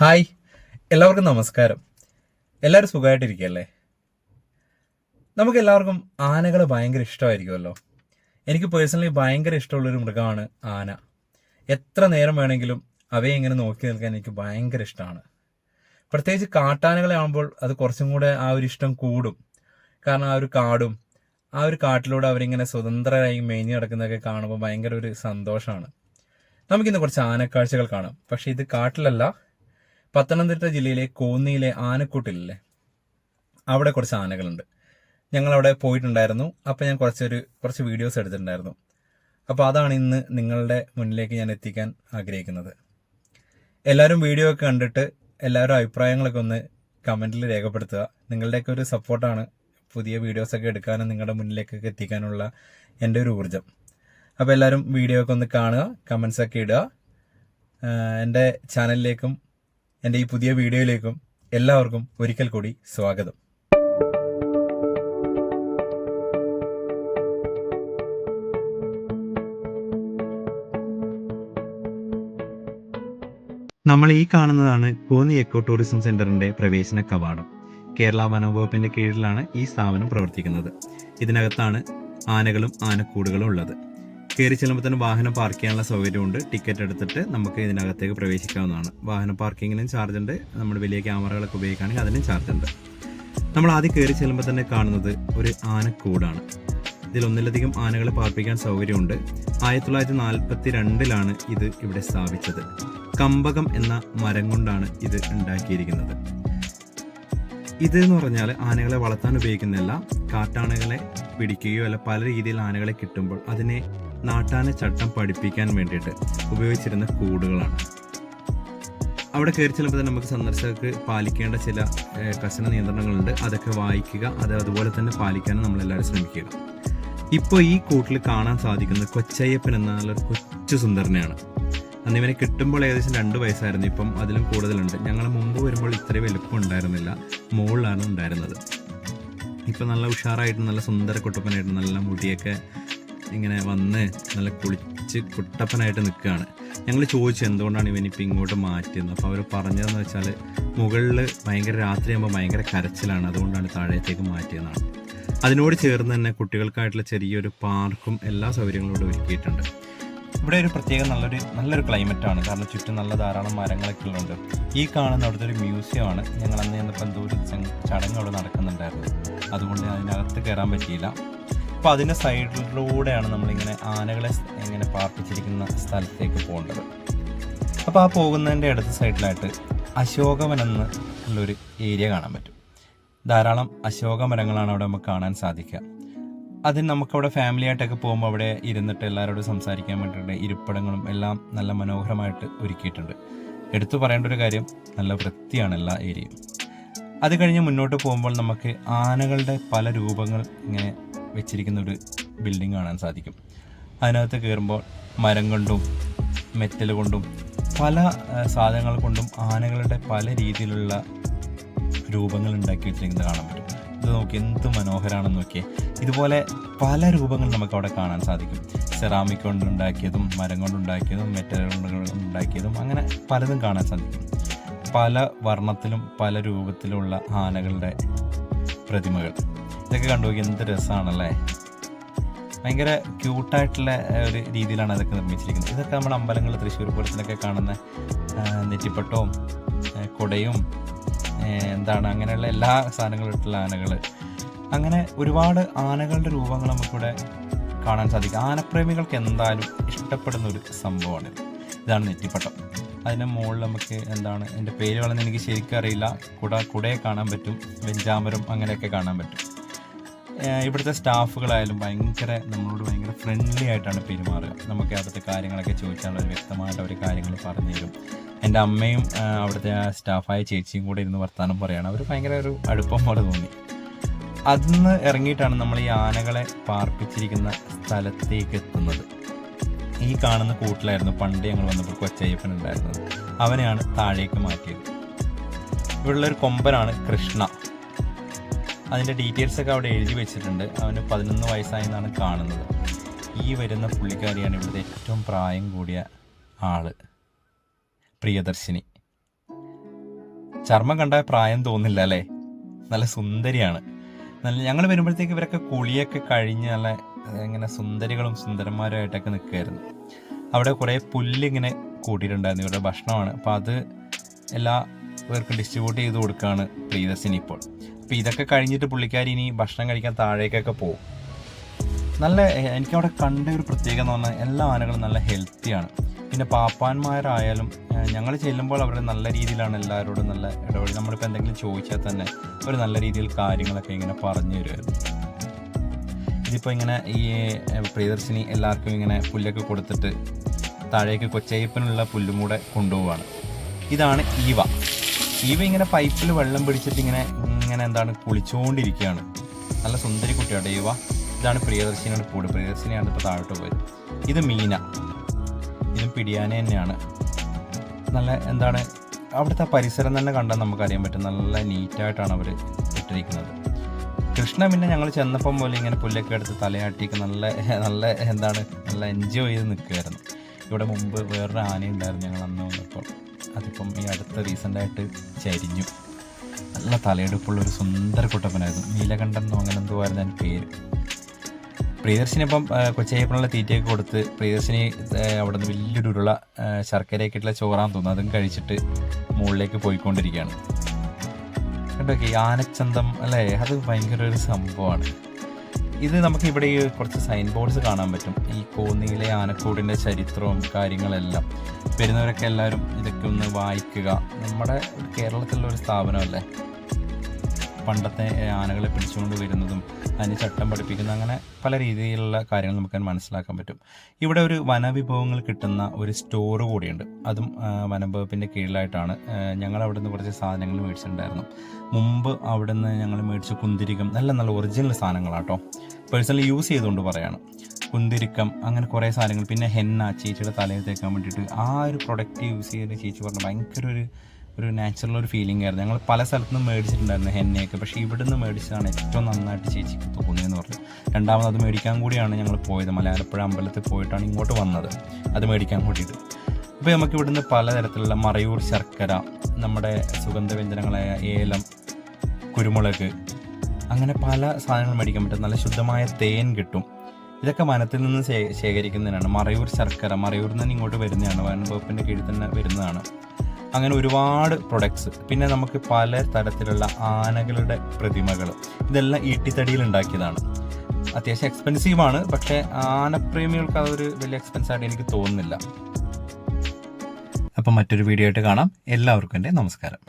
Hi. എല്ലാവർക്കും നമസ്കാരം. എല്ലാവരും സുഖമായിട്ടിരിക്കുകയല്ലേ? നമുക്ക് എല്ലാവർക്കും ആനകൾ ഭയങ്കര ഇഷ്ടമായിരിക്കുമല്ലോ. എനിക്ക് പേഴ്സണലി ഭയങ്കര ഇഷ്ടമുള്ളൊരു മൃഗമാണ് ആന. എത്ര നേരം വേണമെങ്കിലും അവയെ ഇങ്ങനെ നോക്കി നിൽക്കാൻ എനിക്ക് ഭയങ്കര ഇഷ്ടമാണ്. പ്രത്യേകിച്ച് കാട്ടാനകളെ ആകുമ്പോൾ അത് കുറച്ചും കൂടെ ആ ഒരു ഇഷ്ടം കൂടും. കാരണം ആ ഒരു കാടും ആ ഒരു കാട്ടിലൂടെ അവരിങ്ങനെ സ്വതന്ത്രരായി മേഞ്ഞു നടക്കുന്നതൊക്കെ കാണുമ്പോൾ ഭയങ്കര ഒരു സന്തോഷമാണ്. നമുക്കിന്ന് കുറച്ച് ആനക്കാഴ്ചകൾ കാണാം. പക്ഷേ ഇത് കാട്ടിലല്ല പത്തനംതിട്ട ജില്ലയിലെ കോന്നിയിലെ ആനക്കൂട്ടിലല്ലേ? അവിടെ കുറച്ച് ആനകളുണ്ട്. ഞങ്ങൾ അവിടെ പോയിട്ടുണ്ടായിരുന്നു. അപ്പോൾ ഞാൻ കുറച്ചൊരു കുറച്ച് വീഡിയോസ് എടുത്തിട്ടുണ്ടായിരുന്നു. അപ്പോൾ അതാണ് ഇന്ന് നിങ്ങളുടെ മുന്നിലേക്ക് ഞാൻ എത്തിക്കാൻ ആഗ്രഹിക്കുന്നത്. എല്ലാവരും വീഡിയോ ഒക്കെ കണ്ടിട്ട് എല്ലാവരും അഭിപ്രായങ്ങളൊക്കെ ഒന്ന് കമന്റിൽ രേഖപ്പെടുത്തുക. നിങ്ങളുടെയൊക്കെ ഒരു സപ്പോർട്ടാണ് പുതിയ വീഡിയോസൊക്കെ എടുക്കാനും നിങ്ങളുടെ മുന്നിലേക്കൊക്കെ എത്തിക്കാനുള്ള എന്റെ ഒരു ഊർജം. അപ്പോൾ എല്ലാവരും വീഡിയോ ഒക്കെ ഒന്ന് കാണുക കമൻസൊക്കെ ഇടുക. എന്റെ ചാനലിലേക്കും എന്റെ ഈ പുതിയ വീഡിയോയിലേക്കും എല്ലാവർക്കും ഒരിക്കൽ കൂടി സ്വാഗതം. നമ്മൾ ഈ കാണുന്നതാണ് കോന്നി എക്കോ ടൂറിസം സെന്ററിന്റെ പ്രവേശന കവാടം. കേരള വനംവകുപ്പിന്റെ കീഴിലാണ് ഈ സ്ഥാപനം പ്രവർത്തിക്കുന്നത്. ഇതിനകത്താണ് ആനകളും ആനക്കൂടുകളും ഉള്ളത്. കയറി ചെല്ലുമ്പോൾ തന്നെ വാഹനം പാർക്ക് ചെയ്യാനുള്ള സൗകര്യമുണ്ട്. ടിക്കറ്റ് എടുത്തിട്ട് നമുക്ക് ഇതിനകത്തേക്ക് പ്രവേശിക്കാവുന്നതാണ്. വാഹന പാർക്കിങ്ങിനും ചാർജ് ഉണ്ട്. നമ്മൾ വലിയ ക്യാമറകളൊക്കെ ഉപയോഗിക്കുകയാണെങ്കിൽ അതിനും ചാർജ് ഉണ്ട്. നമ്മൾ ആദ്യം കയറി ചെല്ലുമ്പോൾ തന്നെ കാണുന്നത് ഒരു ആനക്കൂടാണ്. ഇതിൽ ഒന്നിലധികം ആനകളെ പാർപ്പിക്കാൻ സൗകര്യമുണ്ട്. ആയിരത്തി തൊള്ളായിരത്തി നാൽപ്പത്തി രണ്ടിലാണ് ഇത് ഇവിടെ സ്ഥാപിച്ചത്. കമ്പകം എന്ന മരം കൊണ്ടാണ് ഇത് ഉണ്ടാക്കിയിരിക്കുന്നത്. ഇത് എന്ന് പറഞ്ഞാൽ ആനകളെ വളർത്താൻ ഉപയോഗിക്കുന്നതല്ല. കാട്ടാനകളെ പിടിക്കുകയോ അല്ല പല രീതിയിൽ ആനകളെ കിട്ടുമ്പോൾ അതിനെ നാട്ടാന ചട്ടം പഠിപ്പിക്കാൻ വേണ്ടിയിട്ട് ഉപയോഗിച്ചിരുന്ന കൂടുകളാണ്. അവിടെ കയറി ചെല്ലുമ്പോൾ തന്നെ നമുക്ക് സന്ദർശകർക്ക് പാലിക്കേണ്ട ചില കർശന നിയന്ത്രണങ്ങളുണ്ട്. അതൊക്കെ വായിക്കുക അത് അതുപോലെ തന്നെ പാലിക്കാനും നമ്മളെല്ലാവരും ശ്രമിക്കുക. ഇപ്പോൾ ഈ കൂട്ടിൽ കാണാൻ സാധിക്കുന്നത് കൊച്ചയ്യപ്പൻ എന്നാലൊരു കൊച്ചു സുന്ദരനെയാണ്. അന്ന് ഇവനെ കിട്ടുമ്പോൾ ഏകദേശം രണ്ട് വയസ്സായിരുന്നു. ഇപ്പം അതിലും കൂടുതലുണ്ട്. ഞങ്ങൾ മുമ്പ് വരുമ്പോൾ ഇത്രയും വലുപ്പം ഉണ്ടായിരുന്നില്ല. മുകളിലാണ് ഉണ്ടായിരുന്നത്. ഇപ്പം നല്ല ഉഷാറായിട്ട് നല്ല സുന്ദര കുട്ടപ്പനായിട്ട് നല്ല മുടിയൊക്കെ ഇങ്ങനെ വന്ന് നല്ല കുളിച്ച് കുട്ടപ്പനായിട്ട് നിൽക്കുകയാണ്. ഞങ്ങൾ ചോദിച്ചു എന്തുകൊണ്ടാണ് ഇവനിപ്പോൾ ഇങ്ങോട്ട് മാറ്റിയെന്ന്? അപ്പോൾ അവർ പറഞ്ഞതെന്ന് വെച്ചാൽ മുകളിൽ ഭയങ്കര രാത്രിയാകുമ്പോൾ ഭയങ്കര കരച്ചിലാണ്. അതുകൊണ്ടാണ് താഴേത്തേക്ക് മാറ്റിയതെന്നാണ് അതിനോട് ചേർന്ന് തന്നെ കുട്ടികൾക്കായിട്ടുള്ള ചെറിയൊരു പാർക്കും എല്ലാ സൗകര്യങ്ങളും ഒരുക്കിയിട്ടുണ്ട്. ഇവിടെ ഒരു പ്രത്യേക നല്ലൊരു നല്ലൊരു ക്ലൈമറ്റ് ആണ് കാരണം ചുറ്റും നല്ല ധാരാളം മരങ്ങളൊക്കെ ഉള്ളതുകൊണ്ട്. ഈ കാണുന്ന അവിടുത്തെ ഒരു മ്യൂസിയം ആണ്. ഞങ്ങൾ അന്ന് ചെന്നപ്പോൾ എന്തോ ഒരു ചടങ്ങ് അവിടെ നടക്കുന്നുണ്ടായിരുന്നു. അതുകൊണ്ട് അതിനകത്ത് കയറാൻ പറ്റിയില്ല. അപ്പോൾ അതിന്റെ സൈഡിലൂടെയാണ് നമ്മളിങ്ങനെ ആനകളെ ഇങ്ങനെ പാർപ്പിച്ചിരിക്കുന്ന സ്ഥലത്തേക്ക് പോകേണ്ടത്. അപ്പോൾ ആ പോകുന്നതിന്റെ അടുത്ത സൈഡിലായിട്ട് അശോകവനം എന്നുള്ളൊരു ഏരിയ കാണാൻ പറ്റും. ധാരാളം അശോക മരങ്ങളാണ് അവിടെ നമുക്ക് കാണാൻ സാധിക്കുക. അതിന് നമുക്കവിടെ ഫാമിലി ആയിട്ടൊക്കെ പോകുമ്പോൾ അവിടെ ഇരുന്നിട്ട് എല്ലാവരോടും സംസാരിക്കാൻ വേണ്ടിയിട്ട് ഇരിപ്പിടങ്ങളും എല്ലാം നല്ല മനോഹരമായിട്ട് ഒരുക്കിയിട്ടുണ്ട്. എടുത്തു പറയേണ്ട ഒരു കാര്യം നല്ല വൃത്തിയാണ് എല്ലാ ഏരിയയും. അത് കഴിഞ്ഞ് മുന്നോട്ട് പോകുമ്പോൾ നമുക്ക് ആനകളുടെ പല രൂപങ്ങൾ ഇങ്ങനെ വെച്ചിരിക്കുന്ന ഒരു ബിൽഡിംഗ് കാണാൻ സാധിക്കും. അതിനകത്ത് കയറുമ്പോൾ മരം കൊണ്ടും മെറ്റൽ കൊണ്ടും പല സാധനങ്ങൾ കൊണ്ടും ആനകളുടെ പല രീതിയിലുള്ള രൂപങ്ങൾ ഉണ്ടാക്കി വെച്ചിരിക്കുന്നത് കാണാൻ പറ്റും. ഇത് നോക്കി എന്ത് മനോഹരമാണെന്ന് നോക്കിയേ. ഇതുപോലെ പല രൂപങ്ങൾ നമുക്ക് അവിടെ കാണാൻ സാധിക്കും. സെറാമിക് കൊണ്ടുണ്ടാക്കിയതും മരം കൊണ്ടുണ്ടാക്കിയതും മെറ്റൽ കൊണ്ടുണ്ടാക്കിയതും അങ്ങനെ പലതും കാണാൻ സാധിക്കും. പല വർണത്തിലും പല രൂപത്തിലുള്ള ആനകളുടെ പ്രതിമകൾ. ഇതൊക്കെ കണ്ടു എന്ത് രസമാണല്ലേ ഭയങ്കര ക്യൂട്ടായിട്ടുള്ള ഒരു രീതിയിലാണ് അതൊക്കെ നിർമ്മിച്ചിരിക്കുന്നത്. ഇതൊക്കെ നമ്മുടെ അമ്പലങ്ങൾ തൃശ്ശൂർ പൂരത്തിലൊക്കെ കാണുന്ന നെറ്റിപ്പട്ടവും കുടയും എന്താണ് അങ്ങനെയുള്ള എല്ലാ സാധനങ്ങളും ഇട്ടുള്ള ആനകൾ അങ്ങനെ ഒരുപാട് ആനകളുടെ രൂപങ്ങൾ നമുക്കിവിടെ കാണാൻ സാധിക്കും. ആനപ്രേമികൾക്ക് എന്തായാലും ഇഷ്ടപ്പെടുന്ന ഒരു സംഭവമാണ് ഇതാണ് നെറ്റിപ്പട്ടം. അതിന്റെ മുകളിൽ നമുക്ക് എന്താണ് എന്റെ പേര് വളർന്ന് എനിക്ക് ശരിക്കും അറിയില്ല. കുട കുടയെ കാണാൻ പറ്റും. വെഞ്ചാമരം അങ്ങനെയൊക്കെ കാണാൻ പറ്റും. ഇവിടുത്തെ സ്റ്റാഫുകളായാലും ഭയങ്കര നമ്മളോട് ഭയങ്കര ഫ്രണ്ട്ലി ആയിട്ടാണ് പെരുമാറുക. നമുക്ക് അവിടുത്തെ കാര്യങ്ങളൊക്കെ ചോദിച്ചാൽ അവർ വ്യക്തമായിട്ട് അവർ കാര്യങ്ങൾ പറഞ്ഞു തരും. എന്റെ അമ്മയും അവിടുത്തെ സ്റ്റാഫായ ചേച്ചിയും കൂടെ ഇരുന്ന് വർത്താനം പറയുകയാണ് അവർ ഭയങ്കര ഒരു അടുപ്പം പോലെ തോന്നി. അതിന്ന് ഇറങ്ങിയിട്ടാണ് നമ്മൾ ഈ ആനകളെ പാർപ്പിച്ചിരിക്കുന്ന സ്ഥലത്തേക്ക് എത്തുന്നത്. ഈ കാണുന്ന കൂട്ടിലായിരുന്നു പണ്ട് ഞങ്ങൾ വന്നപ്പോൾ കൊച്ചയ്യപ്പൻ ഉണ്ടായിരുന്നത്. അവനെയാണ് താഴേക്ക് മാറ്റിയത്. ഇവിടെയുള്ള കൊമ്പനാണ് കൃഷ്ണ. അതിന്റെ ഡീറ്റെയിൽസ് ഒക്കെ അവിടെ എഴുതി വെച്ചിട്ടുണ്ട്. അവന് പതിനൊന്ന് വയസ്സായെന്നാണ് കാണുന്നത്. ഈ വരുന്ന പുള്ളിക്കാരിയാണ് ഇവിടുത്തെ ഏറ്റവും പ്രായം കൂടിയ ആൾ. പ്രിയദർശിനി. ചർമ്മം കണ്ടാൽ പ്രായം തോന്നില്ല അല്ലേ? നല്ല സുന്ദരിയാണ്. നല്ല ഞങ്ങൾ വരുമ്പോഴത്തേക്ക് ഇവരൊക്കെ കുളിയൊക്കെ കഴിഞ്ഞ് നല്ല ഇങ്ങനെ സുന്ദരികളും സുന്ദരന്മാരുമായിട്ടൊക്കെ നിൽക്കുമായിരുന്നു അവിടെ കുറേ പുല്ലിങ്ങനെ കൂട്ടിയിട്ടുണ്ടായിരുന്നു. ഇവരുടെ ഭക്ഷണമാണ്. അപ്പോൾ അത് എല്ലാ പേർക്കും ഡിസ്ട്രിബ്യൂട്ട് ചെയ്ത് കൊടുക്കുകയാണ് പ്രിയദർശിനി ഇപ്പോൾ. അപ്പോൾ ഇതൊക്കെ കഴിഞ്ഞിട്ട് പുള്ളിക്കാരി ഇനി ഭക്ഷണം കഴിക്കാൻ താഴേക്കൊക്കെ പോകും നല്ല എനിക്ക് എനിക്കവിടെ കണ്ട ഒരു പ്രത്യേകത എന്ന് പറഞ്ഞാൽ എല്ലാ ആനകളും നല്ല ഹെൽത്തിയാണ് പിന്നെ പാപ്പാന്മാരായാലും ഞങ്ങൾ ചെല്ലുമ്പോൾ അവർ നല്ല രീതിയിലാണ് എല്ലാവരോടും നല്ല ഇടപെടി നമ്മളിപ്പോൾ എന്തെങ്കിലും ചോദിച്ചാൽ തന്നെ ഒരു നല്ല രീതിയിൽ കാര്യങ്ങളൊക്കെ ഇങ്ങനെ പറഞ്ഞു തരുമായിരുന്നു ഇതിപ്പോൾ ഇങ്ങനെ ഈ പ്രിയദർശിനി എല്ലാവർക്കും ഇങ്ങനെ പുല്ലൊക്കെ കൊടുത്തിട്ട് താഴേക്ക് കൊച്ചയ്യപ്പനുള്ള പുല്ലും കൂടെ കൊണ്ടുപോവാണ്. ഇതാണ് ഈവ. ഈവ ഇങ്ങനെ പൈപ്പിൽ വെള്ളം പിടിച്ചിട്ട് ഇങ്ങനെ ഇങ്ങനെ എന്താണ് കുളിച്ചുകൊണ്ടിരിക്കുകയാണ് നല്ല സുന്ദരി കുട്ടിയാണ്. ഈവ ഇതാണ് പ്രിയദർശിനിയുടെ കൂട്. പ്രിയദർശിനിയാണ് ഇപ്പോൾ താഴോട്ട് പോയത്. ഇത് മീന. ഇതും പിടിയാന തന്നെയാണ്. നല്ല എന്താണ് അവിടുത്തെ പരിസരം തന്നെ കണ്ടാൽ നമുക്കറിയാൻ പറ്റും. നല്ല നീറ്റായിട്ടാണ് അവർ ഇട്ടിരിക്കുന്നത്. കൃഷ്ണ പിന്നെ ഞങ്ങൾ ചെന്നപ്പം പോലെ ഇങ്ങനെ പുല്ലൊക്കെ എടുത്ത് തലയാട്ടിക്ക് നല്ല നല്ല എന്താണ് നല്ല എൻജോയ് ചെയ്ത് നിൽക്കുമായിരുന്നു ഇവിടെ മുമ്പ് വേറൊരു ആന ഉണ്ടായിരുന്നു ഞങ്ങൾ അന്ന് വന്നപ്പോൾ. അതിപ്പം ഈ അടുത്ത റീസെന്റായിട്ട് ചരിഞ്ഞു. നല്ല തലയെടുപ്പുള്ള ഒരു സുന്ദര കുട്ടപ്പനായിരുന്നു. നീലകണ്ഠൻ എന്നോ അങ്ങനെ എന്തോ ആയിരുന്നു അതിന്റെ പേര്. പ്രിയദർശിനി ഇപ്പം കൊച്ചയ്യപ്പനുള്ള തീറ്റയൊക്കെ കൊടുത്ത് പ്രിയദർശിനി അവിടെ നിന്ന് വലിയൊരു ഉരുള ശർക്കരയൊക്കെ ഇട്ടുള്ള ചോറാന്ന് തോന്നുന്നു. അതും കഴിച്ചിട്ട് മുകളിലേക്ക് പോയിക്കൊണ്ടിരിക്കുകയാണ്. കണ്ടോക്കെ ഈ ആനച്ചന്തം അല്ലേ? അത് ഭയങ്കര ഒരു സംഭവമാണ്. ഇത് നമുക്ക് ഇവിടെ ഈ കുറച്ച് സൈൻ ബോർഡ്സ് കാണാൻ പറ്റും. ഈ കോന്നിയിലെ ആനക്കൂടിന്റെ ചരിത്രവും കാര്യങ്ങളെല്ലാം. വരുന്നവരൊക്കെ എല്ലാവരും ഇതൊക്കെ ഒന്ന് വായിക്കുക. നമ്മുടെ കേരളത്തിലുള്ള ഒരു സ്ഥാപനമല്ലേ? പണ്ടത്തെ ആനകളെ പിടിച്ചുകൊണ്ട് വരുന്നതും അതിന് ചട്ടം പഠിപ്പിക്കുന്ന അങ്ങനെ പല രീതിയിലുള്ള കാര്യങ്ങൾ നമുക്ക് മനസ്സിലാക്കാൻ പറ്റും. ഇവിടെ ഒരു വനവിഭവങ്ങൾ കിട്ടുന്ന ഒരു സ്റ്റോർ കൂടിയുണ്ട്. അതും വനംവകുപ്പിന്റെ കീഴിലായിട്ടാണ് ഞങ്ങൾ അവിടുന്ന് കുറച്ച് സാധനങ്ങൾ മേടിച്ചിട്ടുണ്ടായിരുന്നു. മുമ്പ് അവിടുന്ന് ഞങ്ങൾ മേടിച്ച കുന്തിരികം നല്ല നല്ല ഒറിജിനൽ സാധനങ്ങളാട്ടോ. പേഴ്സണലി യൂസ് ചെയ്തുകൊണ്ട് പറയാണ്. കുന്തിരിക്കം അങ്ങനെ കുറേ സാധനങ്ങൾ. പിന്നെ ഹെന്ന ചേച്ചിയുടെ തലയിൽ തേക്കാൻ വേണ്ടിയിട്ട് ആ ഒരു പ്രൊഡക്റ്റ് യൂസ് ചെയ്ത് ചേച്ചി പറഞ്ഞാൽ ഭയങ്കര ഒരു ഒരു നാച്ചുറൽ ഒരു ഫീലിംഗ് ആയിരുന്നു. ഞങ്ങൾ പല സ്ഥലത്തു നിന്നും മേടിച്ചിട്ടുണ്ടായിരുന്നു ഹെന്നയൊക്കെ. പക്ഷേ ഇവിടെ നിന്ന് മേടിച്ചതാണ് ഏറ്റവും നന്നായിട്ട് ചേച്ചിക്ക് തോന്നിയെന്ന് പറഞ്ഞു. രണ്ടാമത് അത് മേടിക്കാൻ കൂടിയാണ് ഞങ്ങൾ പോയത്. മലയാളപ്പുഴ അമ്പലത്തിൽ പോയിട്ടാണ് ഇങ്ങോട്ട് വന്നത്. അത് മേടിക്കാൻ കൂട്ടിയിട്ട് അപ്പോൾ നമുക്ക് ഇവിടുന്ന് പലതരത്തിലുള്ള മറയൂർ ശർക്കര നമ്മുടെ സുഗന്ധവ്യഞ്ജനങ്ങളായ ഏലം കുരുമുളക് അങ്ങനെ പല സാധനങ്ങൾ മേടിക്കാൻ പറ്റും. നല്ല ശുദ്ധമായ തേൻ കിട്ടും. ഇതൊക്കെ വനത്തിൽ നിന്ന് ശേഖരിക്കുന്നതിനാണ്. മറയൂർ ശർക്കര മറയൂരിൽ നിന്ന് ഇങ്ങോട്ട് വരുന്നതാണ്. വനം വകുപ്പിന്റെ കീഴിൽ തന്നെ വരുന്നതാണ്. അങ്ങനെ ഒരുപാട് പ്രൊഡക്ട്സ് പിന്നെ നമുക്ക് പല തരത്തിലുള്ള ആനകളുടെ പ്രതിമകൾ ഇതെല്ലാം ഈട്ടിത്തടിയിൽ ഉണ്ടാക്കിയതാണ്. അത്യാവശ്യം എക്സ്പെൻസീവാണ് പക്ഷെ ആനപ്രേമികൾക്ക് അതൊരു വലിയ എക്സ്പെൻസ് ആയിട്ട് എനിക്ക് തോന്നുന്നില്ല. അപ്പം മറ്റൊരു വീഡിയോ ആയിട്ട് കാണാം. എല്ലാവർക്കും എന്റെ നമസ്കാരം.